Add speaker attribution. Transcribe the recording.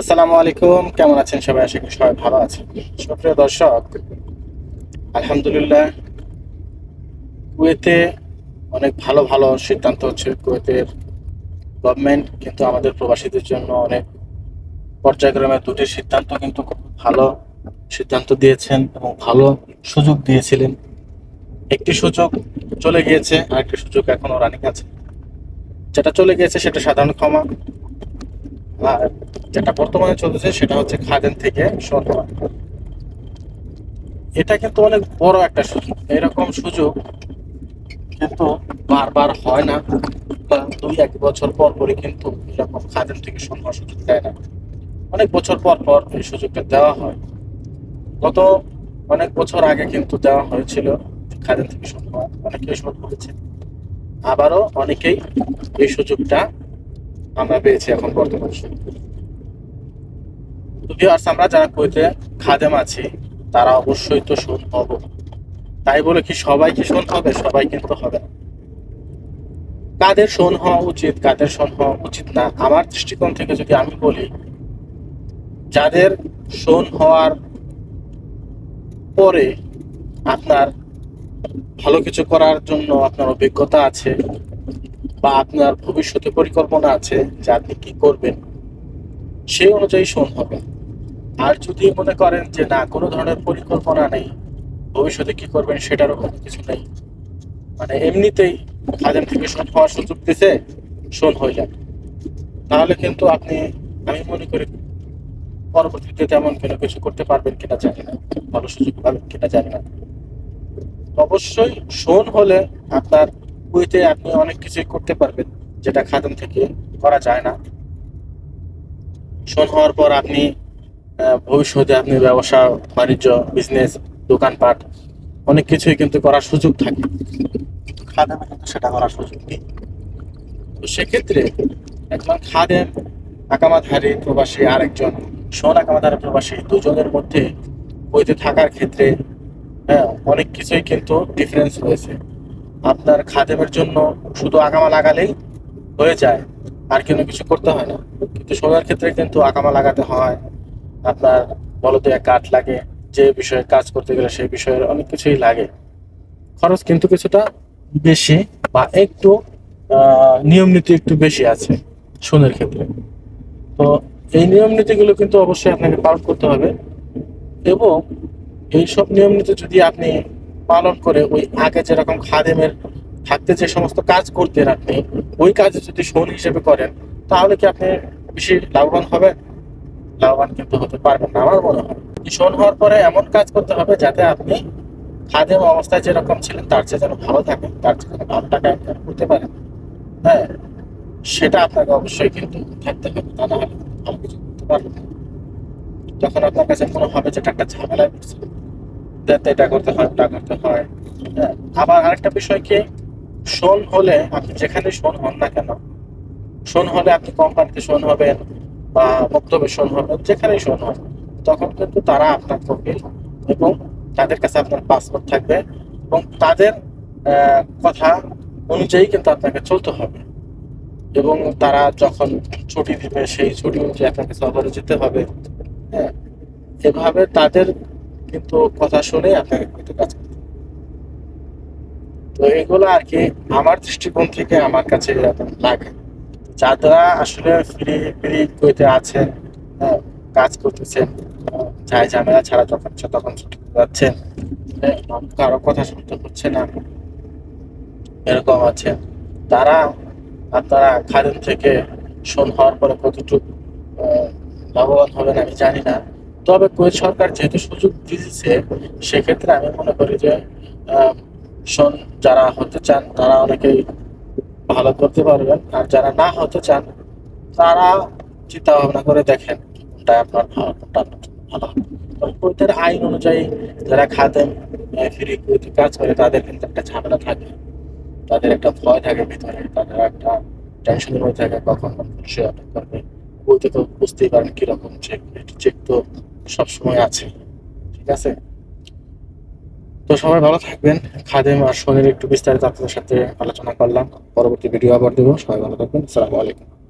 Speaker 1: আসসালামু আলাইকুম, কেমন আছেন সবাই? আশা করি সবাই ভালো আছেন। সুপ্রিয় দর্শক, আলহামদুলিল্লাহ, কুয়েতে অনেক ভালো ভালো সিদ্ধান্ত হচ্ছে কুয়েতের গভর্নমেন্ট কিন্তু আমাদের প্রবাসীদের জন্য অনেক পর্যায়ক্রমে দুটি সিদ্ধান্ত কিন্তু খুব ভালো সিদ্ধান্ত দিয়েছেন এবং ভালো সুযোগ দিয়েছিলেন। একটি সুযোগ চলে গিয়েছে, আরেকটি সুযোগ এখনও রানিং আছে। যেটা চলে গিয়েছে সেটা সাধারণ ক্ষমা। আর যেটা বর্তমানে চলতেছে সেটা হচ্ছে খাদেন থেকে সরকার এটা কিন্তু অনেক বড় একটা সুযোগ। এরকম সুযোগ কিন্তু বারবার হয় না, বা দুই এক বছর পর পরে কিন্তু এরকম খাদেন থেকে সন্ধ্যার সুযোগ দেয় না। অনেক বছর পর পর এই সুযোগটা দেওয়া হয়। গত অনেক বছর আগে কিন্তু দেওয়া হয়েছিল খাদেন থেকে সন্ধ্যা অনেকেই শোধ করেছে। আবারও অনেকেই এই সুযোগটা আমরা পেয়েছি এখন বর্তমান তো ভিউয়ার্স আমরা যারা কুয়েতে খাদেম আছি, তারা অবশ্যই তো শোন হব তাই বলে কি সবাই কি শোন হবে সবাই কিন্তু হবে কাদের শোন হওয়া উচিত, কাদের শোন হওয়া উচিত না, আমার দৃষ্টিকোণ থেকে যদি আমি বলি, যাদের শোন হওয়ার পরে আপনার ভালো কিছু করার জন্য আপনার অভিজ্ঞতা আছে বা আপনার ভবিষ্যতে পরিকল্পনা আছে যে আপনি কি করবেন, সেই অনুযায়ী শোন হবে। আর যদি মনে করেন যে না, কোনো ধরনের পরিকল্পনা নেই, ভবিষ্যতে কি করবেন সেটারও কোনো কিছু নেই মানে এমনিতেই খাদেম থেকে শোন হওয়ার সুযোগ দিতে শোন হয়ে যান তাহলে কিন্তু আপনি, আমি মনে করি পরবর্তীতে তেমন কোনো কিছু করতে পারবেন কিনা জানি না, ভালো সুযোগ পাবেন কিনা জানি না। অবশ্যই শোন হলে আপনার কুইতে আপনি অনেক কিছুই করতে পারবেন, যেটা খাদেম থেকে করা যায় না। শোন হওয়ার পর আপনি ভবিষ্যতে আপনি ব্যবসা, বাণিজ্য বিজনেস দোকানপাট, অনেক কিছুই কিন্তু করার সুযোগ থাকে। খাদেমে কিন্তু সেটা করার সুযোগ নেই। তো সেক্ষেত্রে একজন খাদেম, আকামাধারী, প্রবাসী আরেকজন শোন আকামাধারী প্রবাসী দুজনের মধ্যে বইতে থাকার ক্ষেত্রে হ্যাঁ অনেক কিছুই কিন্তু ডিফারেন্স রয়েছে। আপনার খাদেমের জন্য শুধু আগামা লাগালেই হয়ে যায়, আর কোনো কিছু করতে হয় না। কিন্তু সোনার ক্ষেত্রে কিন্তু আগামা লাগাতে হয়। আপনার বলতে কাঠ লাগে, যে বিষয়ে কাজ করতে গেলে সেই বিষয়ের অনেক কিছুই লাগে। খরচ কিন্তু কিছুটা বেশি বা একটু নিয়ম নীতি একটু বেশি আছে সোনের ক্ষেত্রে। তো এই নিয়ম নীতিগুলো কিন্তু অবশ্যই আপনাকে পালন করতে হবে। এবং এইসব নিয়ম নীতি যদি আপনি পালন করে ওই আগে যেরকম খাদেমের থাকতে যে সমস্ত কাজ করতেন আপনি, ওই কাজে যদি শোন হিসেবে করেন, তাহলে কি আপনি বেশি লাভবান হবেন? লাভবান কিন্তু হতে পারবেন না, আমার মনে হয়। শোন হওয়ার পরে এমন কাজ করতে হবে যাতে আপনি খাদেম অবস্থায় যেরকম ছিলেন, তার চেয়ে যেন ভালো থাকেন, তার চেয়ে যেন ভালো টাকা ইনকাম করতে পারেন। হ্যাঁ সেটা আপনাকে অবশ্যই কিন্তু থাকতে হবে, তা না হলে ভালো কিছু করতে পারবেন তখন আপনার কাছে মনে হবে যে একটা ঝামেলায় পড়ছে এটা করতে হয়, ওটা করতে হয়। আবার আরেকটা বিষয় কি? শোন হলে আপনি যেখানে শোন হন না কেন? শোন হলে আপনি কোম্পানিতে শোন হবেন বা বক্তব্যে শোন হবেন, যেখানেই শোন হন, তখন কিন্তু তারা আপনার প্রফিল এবং তাদের কাছে আপনার পাসপোর্ট থাকবে এবং তাদের কথা অনুযায়ী কিন্তু আপনাকে চলতে হবে। এবং তারা যখন ছুটি দিবে, সেই ছুটি অনুযায়ী আপনাকে সফরে যেতে হবে। হ্যাঁ এভাবে তাদের কিন্তু কথা শুনে আপনাকে কিন্তু কাজ করতে তো এগুলো আর কি আমার দৃষ্টিকোণ থেকে আমার কাছে লাগে। যারা আসলে ফ্রি ফ্রি কইতে আছেন হ্যাঁ, কাজ করতেছেন যাই ঝামেলা ছাড়া যখন তখন ছুটি যাচ্ছেন হ্যাঁ, কারও কথা শুনতে হচ্ছে না এরকম আছে তারা আপনারা খাদেম থেকে শোন হওয়ার পরে কতটুকু লাভবান হবেন আমি জানি না। তবে কুয়েত সরকার যেহেতু সুযোগ দিয়েছে, সেক্ষেত্রে আমি মনে করি যে যারা হতে চান তারা অনেকেই ভালো করতে পারবেন, আর যারা না হতে চান তারা চিন্তা ভাবনা করে দেখেন কোনটা আপনার ভালো, কোনটা কুয়েতের আইন অনুযায়ী যারা খাদেম, ফ্রি কুয়েতে কাজ করে, তাদের কিন্তু একটা ঝামেলা থাকে। তাদের একটা ভয় থাকে ভিতরে, তাদের একটা টেনশনের মধ্যে থাকে, কখন পুলিশে আটক করবে। বইতে তো বুঝতেই পারেন কীরকম চেক চেক তো সবসময় আছে। ঠিক আছে? তো সবাই ভালো থাকবেন। খাদেম আর শনির একটু বিস্তারিত আপনাদের সাথে আলোচনা করলাম। পরবর্তী ভিডিও আবার দেবো। সবাই ভালো থাকবেন। আসসালামু আলাইকুম।